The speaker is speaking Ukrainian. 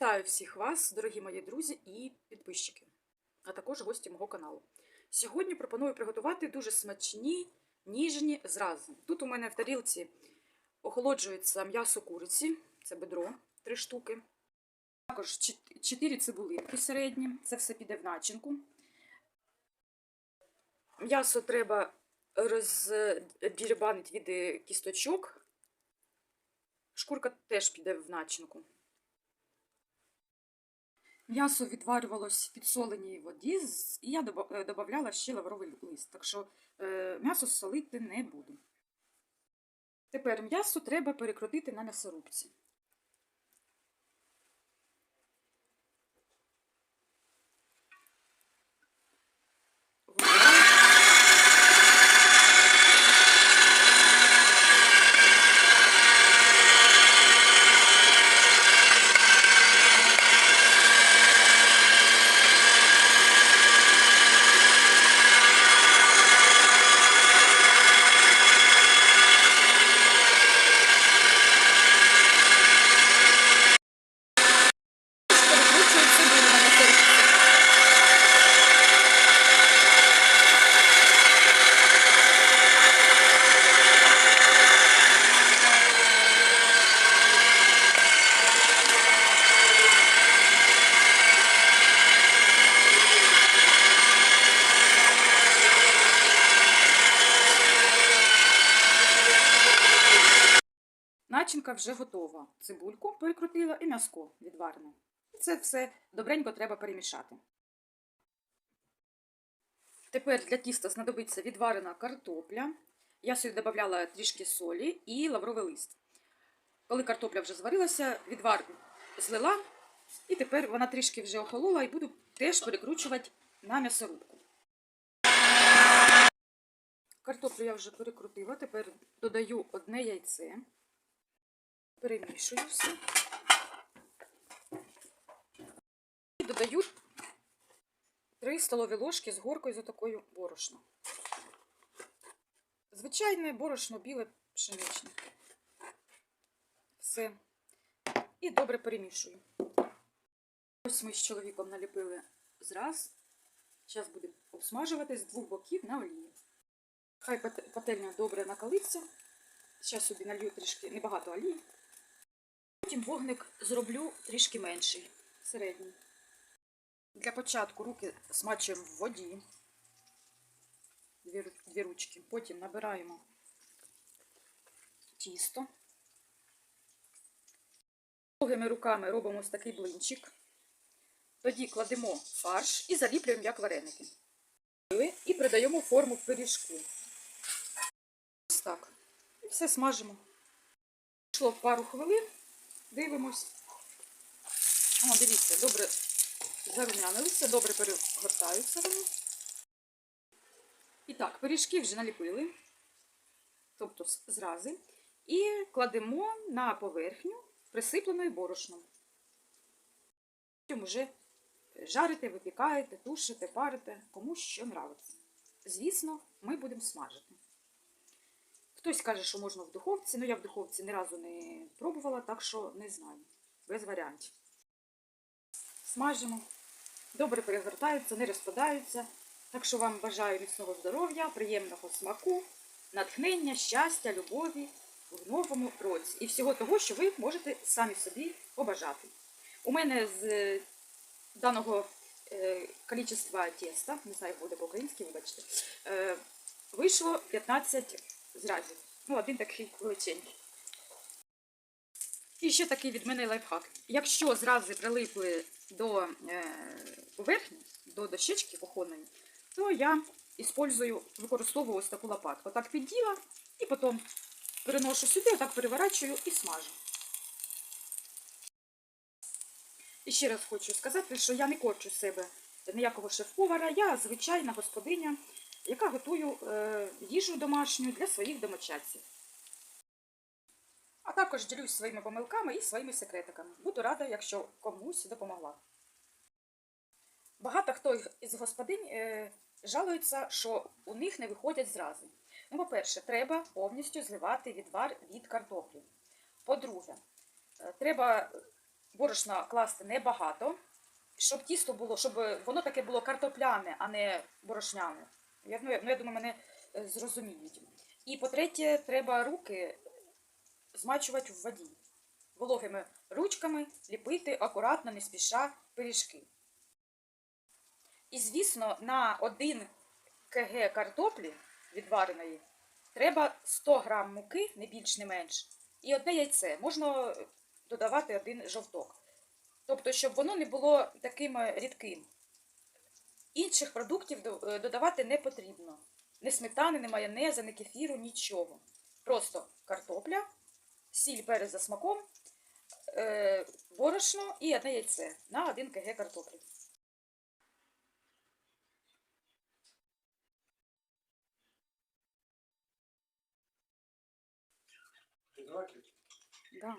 Вітаю всіх вас, дорогі мої друзі і підписчики, а також гості мого каналу. Сьогодні пропоную приготувати дуже смачні ніжні зрази. Тут у мене в тарілці охолоджується м'ясо куриці, це бедро, 3 штуки. Також 4 цибулинки середні, це все піде в начинку. М'ясо треба роздірбанити від е, кісточок. Шкурка теж піде в начинку. М'ясо відварювалось в підсоленій воді, і я додавала ще лавровий лист, так що е, м'ясо солити не буду. Тепер м'ясо треба перекрутити на м'ясорубці. Вибираю. Перекручую цибулю на м'ясорубці. Начинка вже готова. Цибульку перекрутила і м'яско відварене. І Це все добренько треба перемішати. Тепер для тіста знадобиться відварена картопля. Я сюди додавала трішки солі і лавровий лист. Коли картопля вже зварилася, відвар злила, і тепер вона трішки вже охолола і буду теж перекручувати на м'ясорубку. Картоплю я вже перекрутила, тепер додаю одне яйце. Перемішую все. І додаю 3 столові ложки з горкою за такою борошно. Звичайне борошно біле пшеничне. Все. І добре перемішую. Ось ми з чоловіком наліпили зраз. Зараз будемо обсмажувати з двох боків на олії. Хай пательня добре накалиться. Зараз собі налью трішки небагато олії. Потім вогник зроблю трішки менший, середній. Для початку руки смачуємо в воді. Дві, дві ручки. Потім набираємо тісто. Довгими руками робимо ось такий блинчик. Тоді кладемо фарш і заліплюємо як вареники. І придаємо форму пиріжку. Ось так. І все смажимо. Пішло пару хвилин. Дивимось. О, дивіться, добре зарум'янилися, добре перегортаються вони. І так, пиріжки вже наліпили, тобто зрази, і кладемо на поверхню присипленою борошном. Потім вже жарите, випікаєте, тушите, парите, кому що нравиться. Звісно, ми будемо смажити. Хтось каже, що можна в духовці, але я в духовці ні разу не пробувала, так що не знаю. Без варіантів. Смажимо. Добре перегортаються, не розпадаються. Так що вам бажаю міцного здоров'я, приємного смаку, натхнення, щастя, любові в новому році. І всього того, що ви можете самі собі побажати. У мене з е, даного е, кількості тіста, не знаю, буде по-українськи, вибачте, е, вийшло 15 зразів. Ну, один такий величенький. І ще такий від мене лайфхак. Якщо зрази прилипли до е, поверхні, до дощечки кухонної, то я іспользую, використовую ось таку лопатку. Так підділа і потім переношу сюди, отак переворачую і смажу. І ще раз хочу сказати, що я не корчу себе ніякого шеф-повара, я звичайна господиня, готую е, їжу домашню для своїх домочадців. А також ділюсь своїми помилками і своїми секретиками. Буду рада, якщо комусь допомогла. Багато хто із господинь е, жалується, що у них не виходять зрази. Ну, по-перше, треба повністю зливати відвар від картоплі. По-друге, е, треба борошна класти небагато, щоб тісто було, щоб воно таке було картопляне, а не борошняне. Я, ну, я, думаю, мене е, зрозуміють. І по-третє, треба руки змачувати в воді. Вологими ручками ліпити акуратно, не спіша пиріжки. І, звісно, на 1 кг картоплі відвареної треба 100 г муки, не більш не менш, і одне яйце. Можна додавати один жовток. Тобто, щоб воно не було таким е, рідким. Інших продуктів е, додавати не потрібно. Ні сметани, ні майонеза, ні кефіру, нічого. Просто картопля, сіль перець за смаком, е, борошно і одне яйце на 1 кг картоплі. Да.